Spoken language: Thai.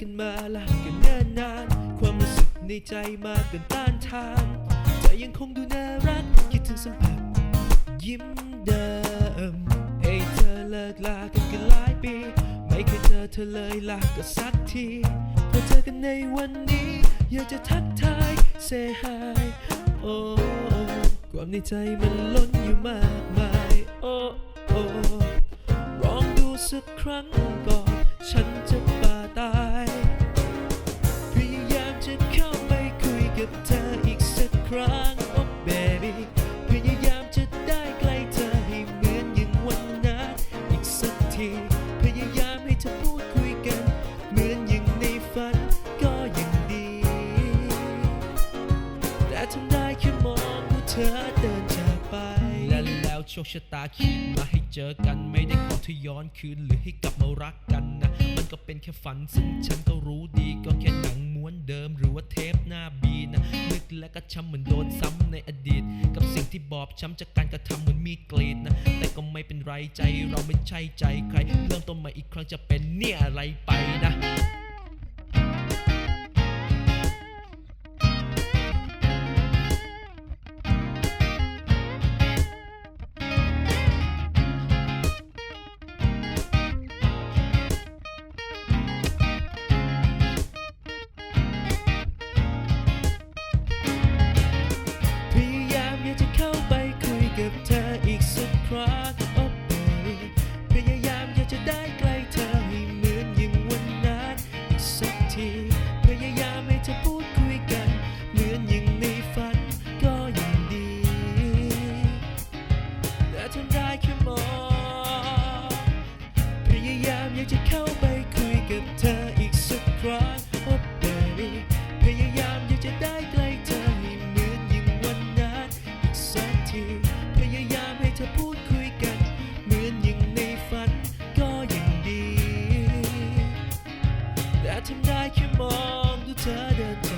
กันมาละกันเนิ่นนาน ความรู้สึกในใจมากเกินต้านทานแต่ยังคงดูน่ารักคิดถึงสัมผัสยิ้มเดิมเอ้เธอเลิกลากันกันหลายปี ไม่เคยเจอเธอเลยลาก็สักทีพอเจอกันในวันนี้ อยากจะทักทาย say hi โอ้ความในใจมันล้นอยู่มากมายโอ้โอ้ลองดูสักครั้งก่อนฉัน แต่ทำได้แค่มองว่าเธอเดินจากไป และแล้วโชคชะตาคิดมาให้เจอกันไม่ได้ขอเธอย้อนคืนหรือให้กลับมารักกันนะ มันก็เป็นแค่ฝันซึ่งฉันก็รู้ดีก็แค่หนังม้วนเดิมหรือว่าเทปหน้าบีนะนึกและก็ช้ำเหมือนโดนซ้ำในอดีต กับสิ่งที่บอบช้ำจากการกระทำเหมือนมีดกรีดนะ แต่ก็ไม่เป็นไรใจเราไม่ใช่ใจใคร เริ่มต้นใหม่อีกครั้งจะเป็นเนี่ยอะไรไปนะ die. ทำได้แค่มองดูเธอเดินไป